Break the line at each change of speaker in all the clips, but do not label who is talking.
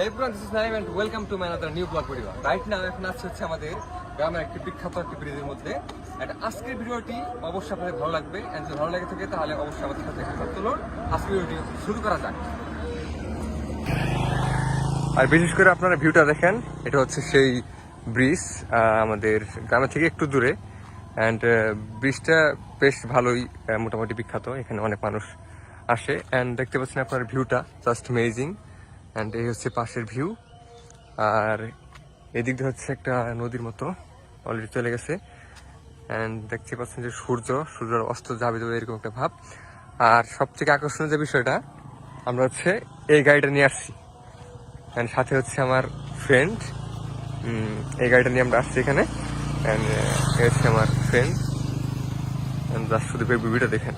everyone, this is Naim and welcome to my another new vlog video. Right now এখন আছে হচ্ছে আমাদের গ্রামের একটি বিখ্যাত একটি ব্রিজের মধ্যে। And আজকের ভিডিওটি অবশ্যই আপনাদের ভালো লাগবে। And যদি ভালো লাগে থাকে তাহলে অবশ্যই আমাদের সাথে তুলুন আজকের ভিডিওটি শুরু করা যাক। আর বিশেষ করে আপনারা ভিউটা দেখেন এটা হচ্ছে সেই ব্রিজ আমাদের গ্রামের থেকে একটু দূরে। অ্যান্ড ব্রিজটা বেশ ভালোই মোটামুটি বিখ্যাত। এখানে অনেক মানুষ আসে। অ্যান্ড দেখতে পাচ্ছেন আপনার ভিউটা জাস্ট মেজিং অ্যান্ড এই হচ্ছে পাশের ভিউ আর এদিক দিয়ে হচ্ছে একটা নদীর মতো অলরেডি চলে গেছে। অ্যান্ড দেখতে পাচ্ছেন যে সূর্য, সূর্যের অস্ত যাবে যাবে এরকম একটা ভাব। আর সবথেকে আকর্ষণীয় যে বিষয়টা, আমরা হচ্ছে এই গাড়িটা নিয়ে আসছি। অ্যান্ড সাথে হচ্ছে আমার ফ্রেন্ড এই গাড়িটা নিয়ে আমরা আসছি এখানে। অ্যান্ড হচ্ছে আমার ফ্রেন্ড অ্যান্ড জাস্ট শুধু ভিডিওটা দেখেন।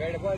গাড়িটা পাওয়া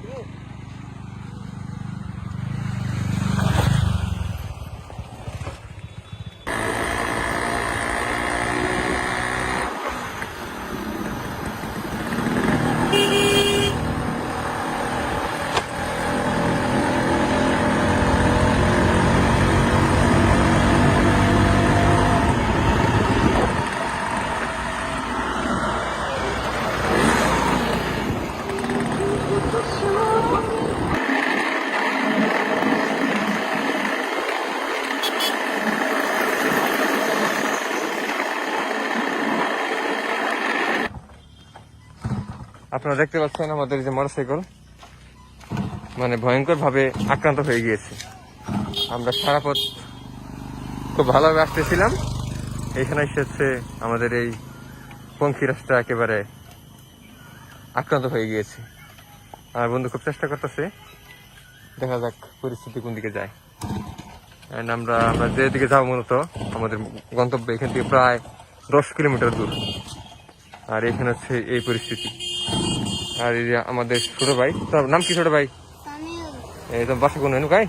আপনারা দেখতে পাচ্ছেন আমাদের যে মোটরসাইকেল মানে ভয়ঙ্কর ভাবে আক্রান্ত হয়ে গিয়েছে। আমরা সারা পথ খুব ভালোভাবে আসতেছিলাম। এখানে এসেছে আমাদের এই পঙ্খিরাজটা একেবারে আক্রান্ত হয়ে গিয়েছে। আমার বন্ধু, খুব চেষ্টা করতেছে। দেখা যাক পরিস্থিতি কোন দিকে যায়। And আমরা আমরা যেদিকে যাব মূলত, আমাদের গন্তব্য এখান থেকে প্রায় দশ কিলোমিটার দূর। আর এখানে হচ্ছে এই পরিস্থিতি। আর এই যে আমাদের ছোট ভাই। তোর নাম কি ছোট ভাই? এই তোমার বাসা কোন এনু কাই?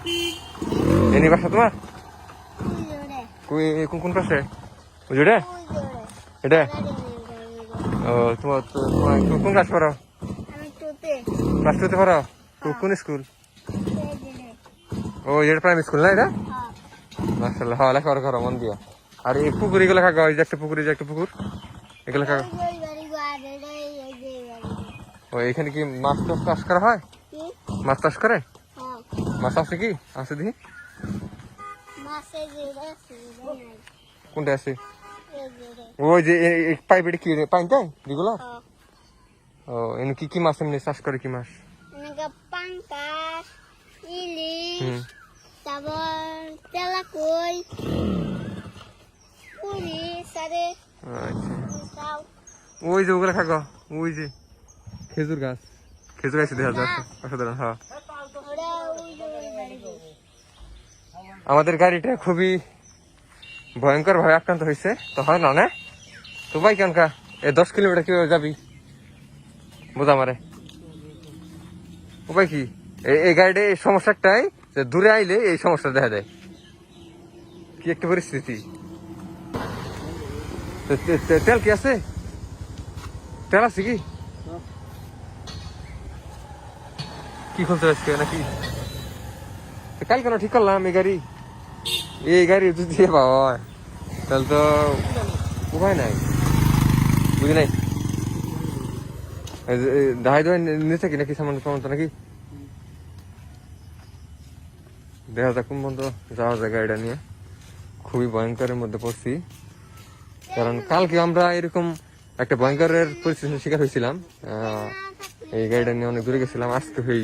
এনি বাসা তোমার? কোন কোন পাশে বুঝলে এটা? ও তোমার তোমার কোন- ক্লাস পড়ো? ক্লাস টুতে পড়ো? কো- কোন স্কুল? ও এটা প্রাইমারি স্কুল না এটা? মাসাল্লাহ হ্যাঁ লেখাপড়া করো মন দিয়া। আর এই পুকুর এগুলো খাগা ওই যে একটা পুকুর এই যে একটা পুকুর। এগুলো খাগা এখানে কি মাছ টাছ চাষ করা হয়? মাছ চাষ করে? মাছ আছে কি? আছে দেখি। কোনটা আছে? ওই যে পাইপ এটা কি পাইন তাই? রেগুলার? ও এনে কি কি মাছ এমনি চাষ করে কি মাছ?
Pangkas, ilis, তারপর তেলাকই, পুরি, সারে,
আচ্ছা। ওই যে ওগুলো খাগো ওই যে। খেজুর গাছ। খেজুর গাছ দেখা যাচ্ছে অসাধারণ হ্যাঁ। আমাদের গাড়িটা খুবই ভয়ঙ্কর ভাবে আক্রান্ত হয়েছে। তো হয় না না? তো ভাই কেন কা এ দশ কিলোমিটার কীভাবে যাবি? বোঝা মারে উপায় কি? এই গাড়িটা এই সমস্যাটাই যে দূরে আইলে এই সমস্যা দেখা দেয়। কি একটা পরিস্থিতি। তেল কি আছে? তেল আছে কি? কি খুলতে আজকে নাকি? কাল কেন ঠিক করলাম, এই গাড়ি। এই গাড়ি যদি পাওয়া তাহলে তো উপায় নাই। বুঝি নাই? দাহাই দোহাই নিতে কি নাকি সামান সামান নাকি? দেখা যাক কোন বন্ধু যাওয়া যায় গাড়িটা নিয়ে। খুবই ভয়ঙ্করের মধ্যে পড়ছি। কারণ কালকে আমরা এরকম একটা ভয়ঙ্করের পরিস্থিতির শিকার হয়েছিলাম। এই গাড়িটা নিয়ে অনেক দূরে গেছিলাম। আজকে হই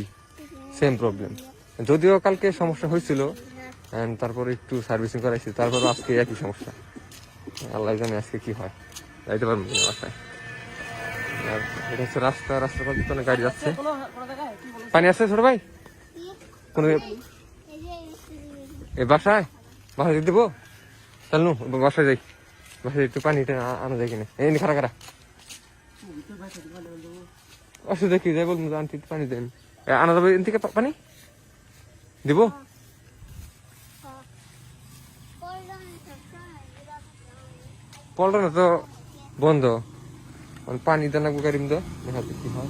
সেম প্রবলেম যদিও কালকে সমস্যা হয়েছিল and তারপরে একটু সার্ভিসিং করাইছি তারপরে আজকে একই সমস্যা। আল্লাহ জানে আজকে কি হয়। যাইতে পারব কিনা বাসায়। এটা হচ্ছে রাস্তা রাস্তার পাশে তো গাড়ি যাচ্ছে। পানি আছে ছোট ভাই? কোন
যে
বাসায়? বাসায় দিয়ে দেবো? নু বাসায় যাই। বাসায় একটু পানি আনা যায় কিনা? এই খারা খারা অসুবিধা কি? যাই বলব আনতে পানি দেন। এ, আনা যাবে এন থেকে পানি? দিব? পল্টনে তো বন্ধ। পানি দেন লাগবে গাড়ি মধ্যে। দেখাতে কি হয়।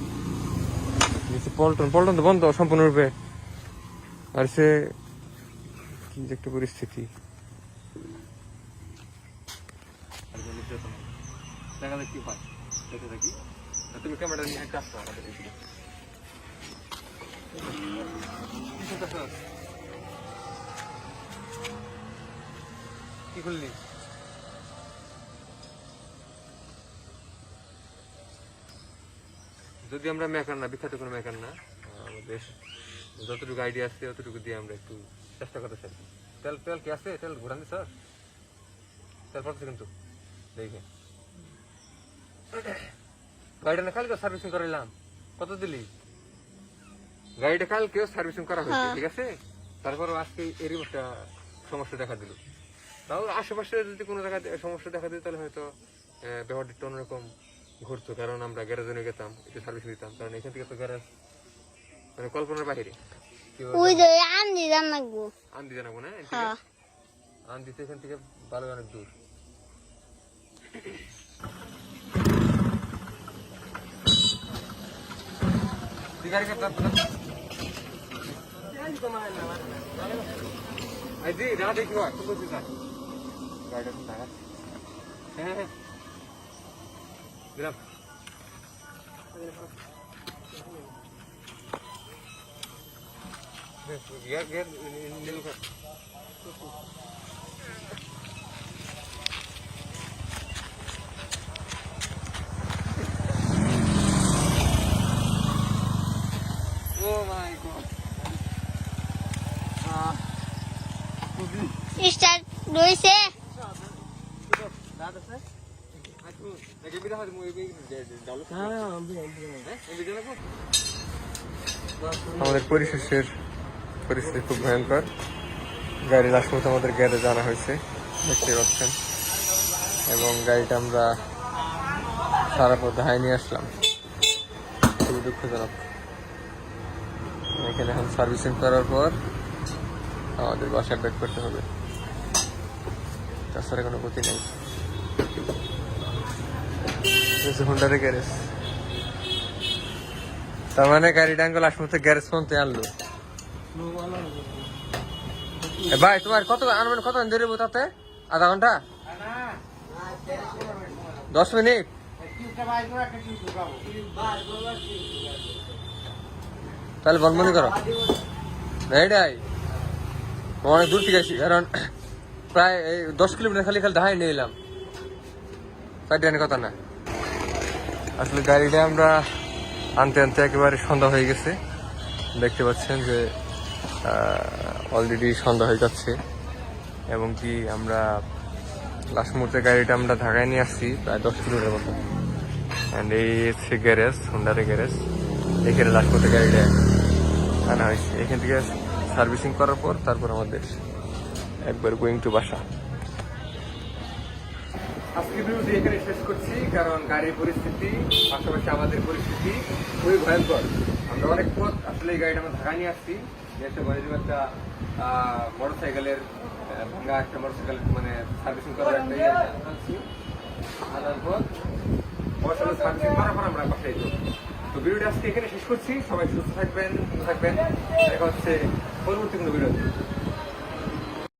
পল্টন পল্টন তো বন্ধ সম্পূর্ণরূপে। আর সে কি একটা পরিস্থিতি। দেখা যাক হয়। দেখে থাকি তুমি ক্যামেরা নিয়ে আমাদের এদিকে। কি করলি যদি আমরা মেকার না, বিখ্যাত কোনো মেকার না আমাদের যতটুকু আইডিয়া আছে, ততটুকু দিয়ে আমরা একটু চেষ্টা করতে চাই। তেল তেল কি আছে? তেল ঘুরান দি, স্যার। তেল পড়ছে কিন্তু। দেখে। গাড়িটা না কালকে সার্ভিসিং করাইলাম কত দিলি? গাড়িটা কালকেও সার্ভিসিং করা হয়েছে
হ্যাঁ।
ঠিক আছে? তারপর আজকে এরই একটা সমস্যা দেখা দিল। তাও আশেপাশে যদি কোনো জায়গায় সমস্যা দেখা দিত তাহলে হয়তো ব্যাপারটা একটু অন্যরকম ঘুরতো কারণ আমরা গ্যারেজে নিয়ে যেতাম একটু সার্ভিস দিতাম কারণ এখান থেকে তো গ্যারেজ মানে কল্পনার বাইরে। কেউ
ওই যে
না? এখান থেকে ভালো অনেক দূর। কাটতে পারবি না? এই দি, দাঁড়া দেখি ভাই, খুব বলছিস না। আমাদের পরিশেষের পরিস্থিতি খুব ভয়ঙ্কর। গাড়ি লাস্ট মতো আমাদের গ্যারেজ আনা হয়েছে দেখতে পাচ্ছেন। এবং গাড়িটা আমরা সারা পথ ধায় নিয়ে আসলাম। খুবই দুঃখজনক। এখানে এখন সার্ভিসিং করার পর আমাদের বাসায় ব্যাক করতে হবে। তাছাড়া কোনো গতি নেই। হুন্ডারে গ্যারেজ তার মানে গাড়িটা আঙ্গুল আসমতে গ্যারেজ পর্যন্ত আনলো। ভাই, তোমার কত আনবেন, কত ধরে তাতে? আধা ঘণ্টা? দশ মিনিট? তাহলে বনবনি করো। এইটাই অনেক দূর থেকে আসি, কারণ প্রায় এই দশ কিলোমিটার খালি খালি ধাই নিয়ে এলাম। প্রায় কথা না। আসলে গাড়িটা আমরা আনতে আনতে একেবারে সন্ধ্যা হয়ে গেছে। দেখতে পাচ্ছেন যে অলরেডি সন্ধ্যা হয়ে যাচ্ছে। এবং কি আমরা লাস্ট মুহূর্তে গাড়িটা আমরা ঢাকায় নিয়ে আসছি, প্রায় দশ কিলোমিটার মতো। অ্যান্ড এই হচ্ছে গ্যারেজ হুন্ডারে গ্যারেজ এখানে লাস্ট মুহূর্তে গাড়িটা আনা হয়েছে। এখান থেকে সার্ভিসিং করার পর তারপর আমাদের একবার গোয়িং টু বাসা। আজকে ভিডিওটি এখানে শেষ করছি, কারণ গাড়ির পরিস্থিতি, পাশাপাশি আমাদের পরিস্থিতি খুবই ভয়ঙ্কর। আমরা অনেক পথ আসলে এই গাড়িটা আমরা ঢাকা নিয়ে আসছি, যেহেতু দেবো একটা মোটর সাইকেলের ভাঙ্গা একটা মোটর সাইকেল মানে সার্ভিসিং করার একটা ইয়ে পর বর্ষালে সার্ভিসিং করার পর আমরা বাসায় যাব। তো ভিডিওটা আজকে এখানে শেষ করছি। সবাই সুস্থ থাকবেন থাকবেন। দেখা হচ্ছে পরবর্তী কোনো